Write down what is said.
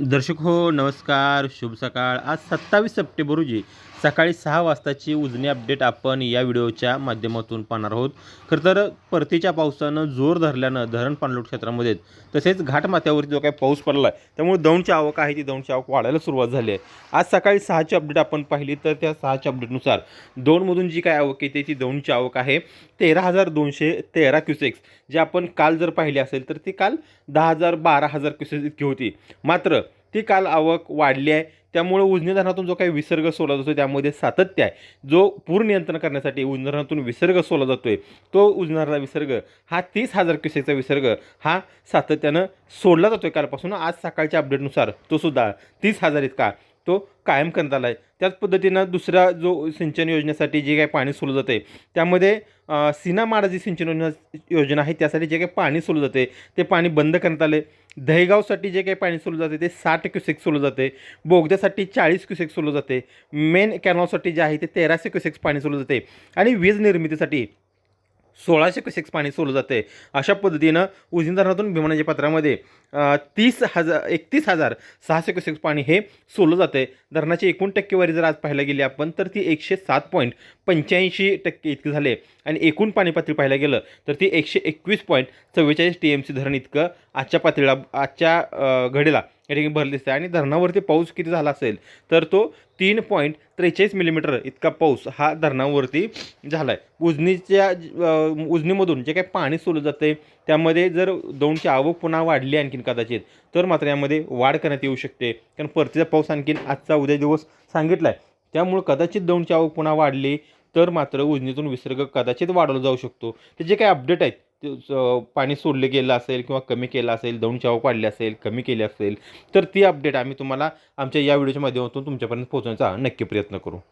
दर्शक हो नमस्कार शुभ सकाळ. आज सत्तावीस सप्टेंबर रोजी सकाळी सहा वाजताची उजनी अपडेट आपण या व्हिडिओच्या माध्यमातून पाहणार आहोत. खरं तर परतीच्या पावसानं जोर धरल्यानं धरण पाणलोट क्षेत्रामध्ये तसेच घाटमाथ्यावरती जो काही पाऊस पडला आहे त्यामुळे दौंडची आवक आहे ती दौंडची आवक वाढायला सुरुवात झाली आहे. आज सकाळी सहाची अपडेट आपण पाहिली तर त्या सहाच्या अपडेटनुसार दौंडमधून जी काय आवक येते ती दौंडची आवक आहे तेरा हजार दोनशे तेरा क्युसेक्स. जे आपण काल जर पाहिले असेल तर ती काल दहा हजार बारा हजार क्युसेक्स इतकी होती. मात्र ती काल आवक वाढली आहे. त्यामुळे उजनी धरणातून जो काही विसर्ग सोडला जातो त्यामध्ये सातत्य आहे. जो पूर नियंत्रण करण्यासाठी उजनी धरणातून विसर्ग सोडला जातो आहे तो उजनारला विसर्ग हा तीस हजार क्युसेकचा विसर्ग हा सातत्यानं सोडला जातो आहे कालपासून. आज सकाळच्या अपडेटनुसार तो सुद्धा तीस हजार इतका. तो कायम करण्यात आला आहे. त्याच पद्धतीनं दुसरा जो सिंचन योजनेसाठी जे काही पाणी सोडलं जाते त्यामध्ये अ, सीनामाडा जी सिंचन योजना योजना आहे त्यासाठी जे काही पाणी सोडलं जाते ते पाणी बंद करण्यात आले दहेगावसाठी जे काही पाणी सोडलं जाते ते साठ क्युसेक सोडलं जाते बोगद्यासाठी चाळीस क्युसेक सोडलं जाते मेन कॅनॉलसाठी जे आहे ते तेराशे क्युसेक्स पाणी सोडलं जाते आणि वीज निर्मितीसाठी सोळाशे क्युसेक्स पाणी सोडलं आहे अशा पद्धतीनं उजनी धरणातून भीमनाच्या पात्रामध्ये तीस हजार एकतीस हजार सहाशे क्युसेक्स पाणी हे सोडलं जाते धरणाची एकूण टक्केवारी जर आज पाहायला गेली आपण तर ती एकशे सात पॉईंट पंच्याऐंशी टक्के इतकी झाले. आणि एकूण पाणी पातळी पाहायला गेलं तर ती एकशे एकवीस पॉईंट चव्वेचाळीस टी एम सी धरण इतकं आजच्या पातळीला आजच्या घडीला या ठिकाणी भरलं दिसते. आणि धरणावरती पाऊस किती झाला असेल तर तो तीन पॉईंट त्रेचाळीस मिलीमीटर इतका पाऊस हा धरणावरती झाला आहे उजनीच्या उजनीमधून जे काही पाणी सोडलं जाते त्यामध्ये जर दोनची आवक पुन्हा वाढली आणखीन कदाचित तर मात्र यामध्ये वाढ करण्यात येऊ शकते. कारण परतीचा पाऊस आणखीन आजचा उद्या दिवस सांगितला आहे त्यामुळे कदाचित दोनची आवक पुन्हा वाढली तर मात्र उजनीतून विसर्ग कदाचित वाढवला जाऊ शकतो. ते जे काही अपडेट आहेत पाणी सोडले गेलं असेल किंवा कमी केलं असेल दौंडची चाव वाढली असेल कमी केली असेल तर ती अपडेट आम्ही तुम्हाला आमच्या या व्हिडिओच्या माध्यमातून तुमच्यापर्यंत पोहोचवण्याचा नक्की प्रयत्न करू.